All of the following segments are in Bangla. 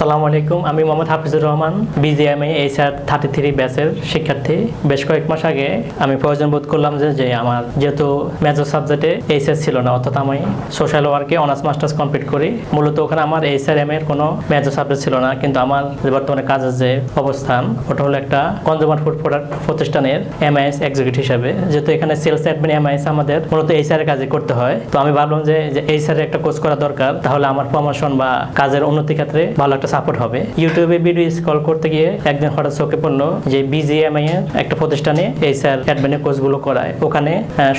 সালামু আলাইকুম, আমি Mohammad Hafizur Rahman BGMEA HR thirty three ব্যাচের শিক্ষার্থী। বেশ কয়েক মাস আগে আমি প্রয়োজন বোধ করলাম যে যে আমার যেহেতু মেজর সাবজেক্টে এইচএস ছিল না, অর্থাৎ আমি সোশ্যাল ওয়ার্কে অনার্স মাস্টার্স কমপ্লিট করি। মূলত ওখানে আমার এইচআর এম এর কোনো মেজর সাবজেক্ট ছিল না, কিন্তু আমার যে বর্তমানে কাজের যে অবস্থান, ওটা হলো একটা কনজিউমার ফুড প্রোডাক্ট প্রতিষ্ঠানের এমআইএস এক্সিকিউটিভ হিসাবে। যেহেতু এখানে সেলস অ্যাডমিন এমআইএস আমাদের মূলত এইচআর এর কাজে করতে হয়। তো আমি ভাবলাম যে এইচআর এর একটা কোর্স করা দরকার, তাহলে আমার প্রমোশন বা কাজের উন্নতি ক্ষেত্রে ভালো একটা সাপোর্ট হবে। ইউটিউবে ভিডিও স্ক্রল করতে গিয়ে একদিন হঠাৎ চোখে পড়ল যে বিজিএমআই এর একটা প্রতিষ্ঠানে এইচআর অ্যাডমিনের কোর্সগুলো করায়। ওখানে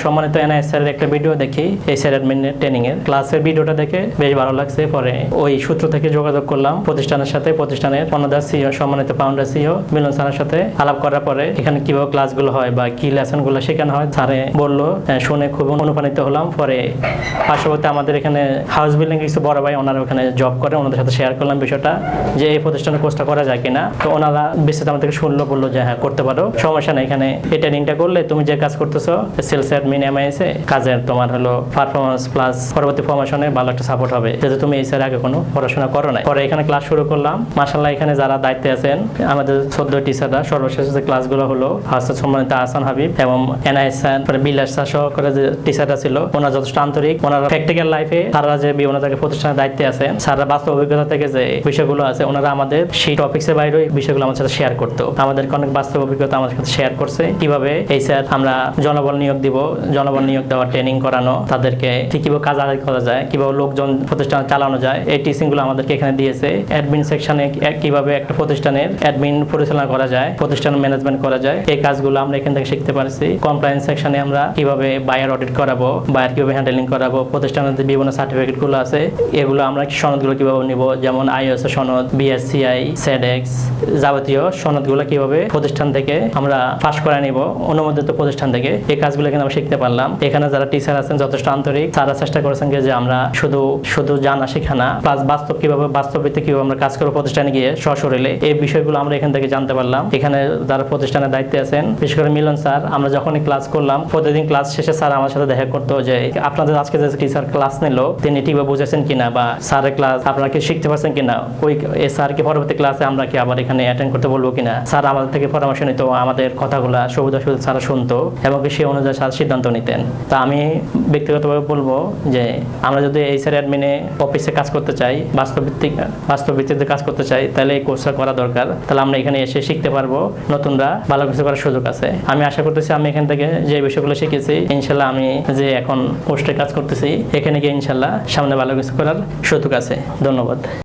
সম্মানিত এনআইএস স্যারের একটা ভিডিও দেখি এইচআর অ্যাডমিনের ট্রেনিং এর ক্লাসের ভিডিওটা দেখে বেশ ভালো লাগছে। পরে ওই সূত্র থেকে যোগাযোগ করলাম প্রতিষ্ঠানের সাথে। প্রতিষ্ঠানের অন্যদার সিও সম্মানিত পাউন্ডার সিও মিলন স্যারের সাথে আলাপ করার পরে এখানে কীভাবে ক্লাসগুলো হয় বা কি লেসনগুলো শেখানো হয় স্যারে বলল শুনে খুব অনুপ্রাণিত হলাম। পরে পার্শ্ববর্তী আমাদের এখানে হাউস বিল্ডিং কিছু বড় ভাই, ওনারা ওখানে জব করে, ওনাদের সাথে শেয়ার করলাম বিষয়টা। যে এই প্রতিষ্ঠানে কোর্সটা করা যায় কিনা। তো ওনারা বিস্তারিত আমার থেকে শুনলো, বলল যে হ্যাঁ করতে পারো। সমস্যা নেই, এখানে এই ট্রেনিংটা করলে তুমি যে কাজ করতেছো সেলস অ্যাডমিন এমআইএস এ, কাজের তোমার হলো পারফরমেন্স প্লাস পরবর্তী প্রমোশনে ভালো একটা সাপোর্ট হবে। যেহেতু তুমি এই স্যার আগে কোনো পড়াশোনা করো নাই। পরে এখানে ক্লাস শুরু করলাম। মাসাল্লাহ এখানে যারা দায়িত্বে আছেন, আমাদের চোদ্দ টিচাররা সর্বশেষ যে ক্লাসগুলো হলো হাসান সম্মানিত আহসান হাবিব এবং এনআইএস পরে বিলাস স্যার সহকারে যে টিচাররা ছিল, ওনারা যথেষ্ট আন্তরিক। ওনারা প্র্যাকটিক্যাল লাইফে তারা যে জায়গায় প্রতিষ্ঠানের দায়িত্বে আছেন। স্যাররা বাস্তব অভিজ্ঞতা থেকে যে বিষয়গুলো আছে, ওনারা আমাদের সেই টপিক্সের বাইরে এই বিষয়গুলো আমার সাথে শেয়ার করতো। আমাদেরকে অনেক বাস্তব অভিজ্ঞতা আমাদের সাথে শেয়ার করছে। কীভাবে, এই স্যার আমরা জনবল নিয়োগ দিব, জনবল নিয়োগ দেওয়ার ট্রেনিং করানো, তাদেরকে কীভাবে কাজ আদায় করা যায়, কীভাবে লোকজন প্রতিষ্ঠান চালানো যায়, এই টিচিংগুলো আমাদেরকে এখানে দিয়েছে। অ্যাডমিন সেকশনে কীভাবে একটা প্রতিষ্ঠানের অ্যাডমিন পরিচালনা করা যায়, প্রতিষ্ঠান ম্যানেজমেন্ট করা যায়, এই কাজগুলো আমরা এখান থেকে শিখতে পারছি। কমপ্লায়েন্স সেকশনে আমরা কীভাবে বায়ার অডিট করাবো বায়ার কীভাবে হ্যান্ডেলিং করাবো, প্রতিষ্ঠানের বিভিন্ন সার্টিফিকেটগুলো আছে, এগুলো আমরা সনদগুলো কীভাবে নিব, যেমন আইএস সনদ বিএসসিআই সেডেক্স যাবতীয় সনদগুলো কীভাবে প্রতিষ্ঠান থেকে আমরা পাশ করে নিব, অনুমোদিত প্রতিষ্ঠান থেকে, এই কাজগুলো কিন্তু আমরা শিখতে পারলাম। এখানে যারা টিচার আছেন, যথেষ্ট আন্তরিক। তারা চেষ্টা করেছেন যে আমরা শুধু শুধু জানা শেখানা প্লাস বাস্তব কীভাবে বাস্তবিতে কীভাবে আমরা কাজ করব প্রতিষ্ঠানে গিয়ে সশরীরে, এই বিষয়গুলো আমরা এখান থেকে জানতে পারলাম। এখানে যারা প্রতিষ্ঠানের দায়িত্বে আছেন, বিশেষ করে মিলন স্যার, আমরা যখনই ক্লাস করলাম, প্রতিদিন ক্লাস শেষে স্যার আমার সাথে দেখা করতো যে, আপনাদের আজকে যে টিচার ক্লাস নিল, তিনি ঠিকভাবে বুঝেছেন কিনা বা স্যারের ক্লাস আপনারা কি শিখতে পারছেন কিনা ওই স্যারকে পরবর্তী ক্লাসে আমরা কি আবার এখানে অ্যাটেন্ড করতে বলব কিনা? স্যার আমাদের থেকে পরামর্শ নিত, আমাদের কথাগুলো স্যার শুনতো এবং সেই অনুযায়ী স্যার সিদ্ধান্ত নিতেন। তা আমি ব্যক্তিগতভাবে বলব যে, আমরা যদি এই স্যার অ্যাডমিনে অফিসে কাজ করতে চাই, বাস্তবভিত্তিক, বাস্তবভিত্তিতে কাজ করতে চাই, তাহলে এই কোর্সটা করা দরকার। তাহলে আমরা এখানে এসে শিখতে পারব, নতুনরা ভালো কিছু করার সুযোগ আছে। আমি আশা করতেছি আমি এখান থেকে যে বিষয়গুলো শিখেছি, ইনশাল্লাহ আমি যে এখন পোস্টে কাজ করতেছি, এখানে গিয়ে ইনশাল্লাহ সামনে ভালো কিছু করার সুযোগ আছে। ধন্যবাদ।